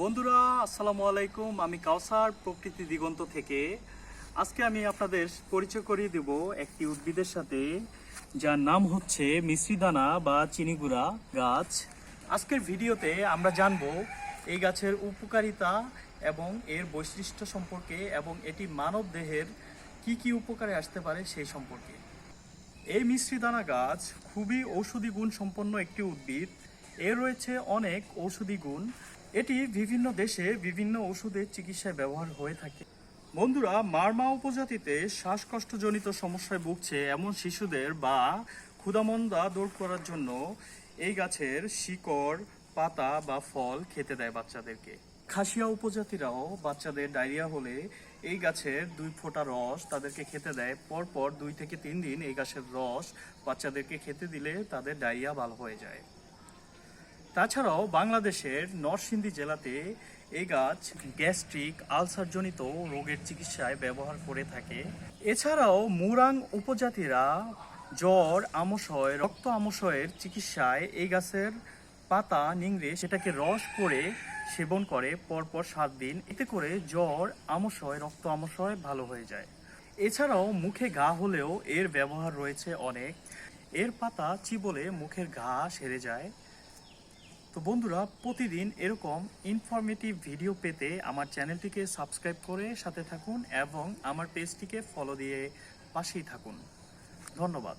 বন্ধুরা, আসসালামু আলাইকুম। আমি কাউসার, প্রকৃতি দিগন্ত থেকে। আজকে আমি আপনাদের পরিচয় করিয়ে দেব একটি উদ্ভিদের সাথে, যার নাম হচ্ছে মিশ্রিদানা বা চিনিগুড়া গাছ। আজকের ভিডিওতে আমরা জানব এই গাছের উপকারিতা এবং এর বৈশিষ্ট্য সম্পর্কে এবং এটি মানব দেহের কি কি উপকারে আসতে পারে সেই সম্পর্কে। এই মিশ্রিদানা গাছ খুবই ঔষধি গুণ সম্পন্ন একটি উদ্ভিদ। এর রয়েছে অনেক ঔষধি গুণ এটি বিভিন্ন দেশে বিভিন্ন ওষুধের চিকিৎসায় ব্যবহার হয়ে থাকে। বন্ধুরা, মারমা উপজাতিতে শ্বাসকষ্টজনিত সমস্যায় ভুগছে এমন শিশুদের বা ক্ষুদামন্দা দূর করার জন্য এই গাছের শিকড়, পাতা বা ফল খেতে দেয় বাচ্চাদেরকে। খাসিয়া উপজাতিরাও বাচ্চাদের ডায়রিয়া হলে এই গাছের দুই ফোঁটা রস তাদেরকে খেতে দেয়। পরপর দুই থেকে তিন দিন এই গাছের রস বাচ্চাদেরকে খেতে দিলে তাদের ডায়রিয়া ভালো হয়ে যায়। তাছাড়াও বাংলাদেশের নরসিংদী জেলাতে এই গাছ গ্যাস্ট্রিক আলসারজনিত রোগের চিকিৎসায় ব্যবহার করে থাকে। এছাড়াও মুরাং উপজাতিরা জ্বর, আমশয়, রক্ত আমশয়ের চিকিৎসায় এই গাছের পাতা নিংড়ে সেটাকে রস করে সেবন করে পরপর সাত দিন। এতে করে জ্বর, আমশয়, রক্ত আমশয় ভালো হয়ে যায়। এছাড়াও মুখে ঘা হলেও এর ব্যবহার রয়েছে অনেক। এর পাতা চিবলে মুখের ঘা সেরে যায়। তো বন্ধুরা, প্রতিদিন এরকম ইনফরমেটিভ ভিডিও পেতে আমার চ্যানেলটিকে সাবস্ক্রাইব করে সাথে থাকুন এবং আমার পেজটিকে ফলো দিয়ে পাশেই থাকুন। ধন্যবাদ।